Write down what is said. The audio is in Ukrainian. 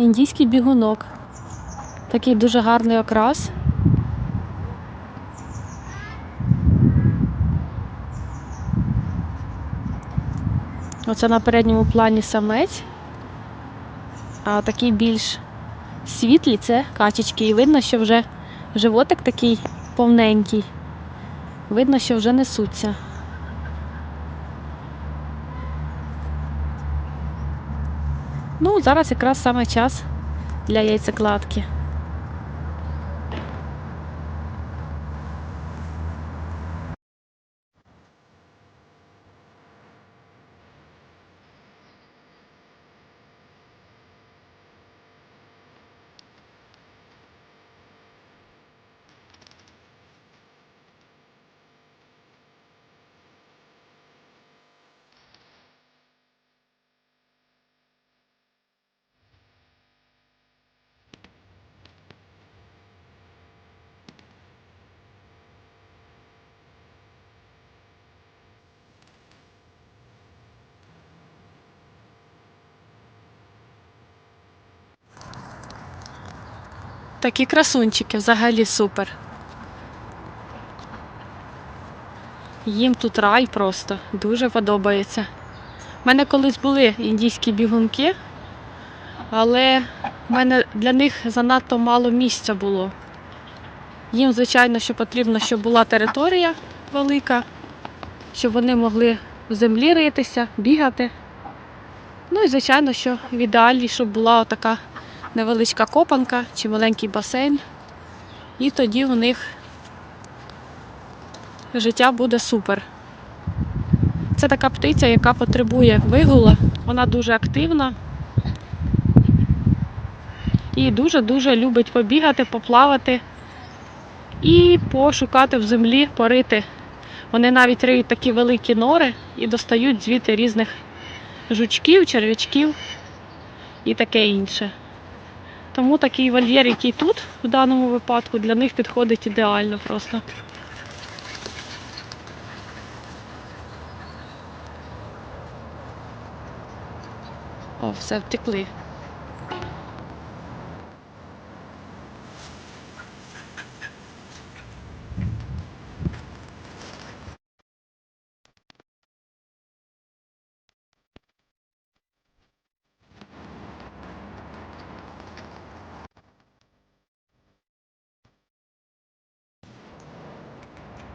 Індійський бігунок. Такий дуже гарний окрас. Оце на передньому плані самець. А такі більш світлі це качечки. І видно, що вже животик такий повненький. Видно, що вже несуться. Ну, зараз якраз саме час для яйцекладки. Такі красунчики взагалі супер. Їм тут рай просто дуже подобається. У мене колись були індійські бігунки, але в мене для них занадто мало місця було. Їм, звичайно, що потрібно, щоб була територія велика, щоб вони могли в землі ритися, бігати. Ну і звичайно, що в ідеалі, щоб була така невеличка копанка чи маленький басейн. І тоді у них життя буде супер. Це така птиця, яка потребує вигула. Вона дуже активна і дуже-дуже любить побігати, поплавати і пошукати в землі, порити. Вони навіть риють такі великі нори і достають звідти різних жучків, черв'ячків і таке інше. Тому такий вольєр, який тут, в даному випадку, для них підходить ідеально просто. О, все, втекли.